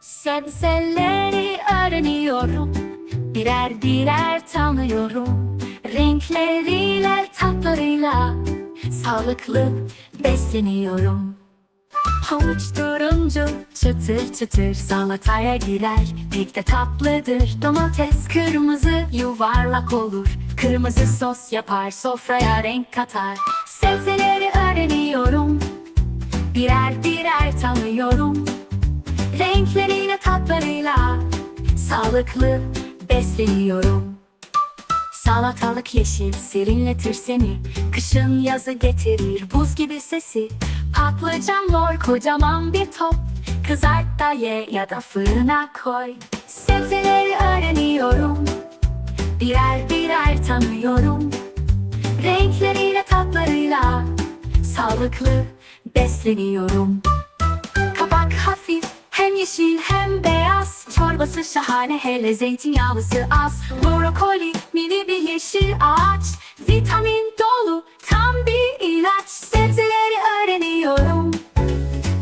Sebzeleri öğreniyorum Birer birer tanıyorum. Renkleriyle tatlarıyla Sağlıklı besleniyorum. Havuç turuncu çıtır çıtır salataya girer. Pek de tatlıdır domates kırmızı yuvarlak olur. Kırmızı sos yapar sofraya renk katar. Öğreniyorum Birer birer tanıyorum. Renkleriyle tatlarıyla Sağlıklı besleniyorum. Salatalık yeşil serinletir seni. Kışın yazı getirir buz gibi sesi. Patlıcan mor kocaman bir top. Kızart da ye ya da fırına koy. Sebzeleri öğreniyorum. Birer birer tanıyorum. Renkleriyle tatlarıyla Sağlıklı besleniyorum. Kabak hafif hem yeşil hem beyaz. Çorbası şahane hele zeytinyağlısı az. Brokoli mini bir yeşil ağaç. Vitamin dolu tam bir ilaç. Sebzeleri öğreniyorum.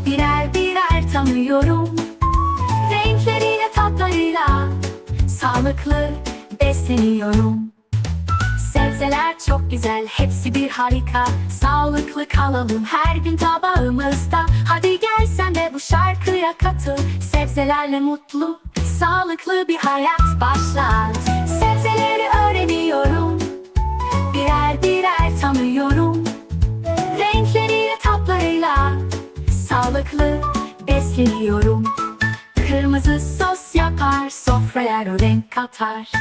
Birer birer tanıyorum. Renkleriyle tatlarıyla Sağlıklı besleniyorum Sebzeler çok güzel, hepsi bir harika. Sağlıklı kalalım her gün tabağımızda. Hadi gel sen de bu şarkıya katıl. Sebzelerle mutlu, sağlıklı bir hayat başlat. Sebzeleri öğreniyorum Birer birer tanıyorum. Renkleriyle tatlarıyla Sağlıklı besleniyorum. Kırmızı sos yapar, sofraya renk katar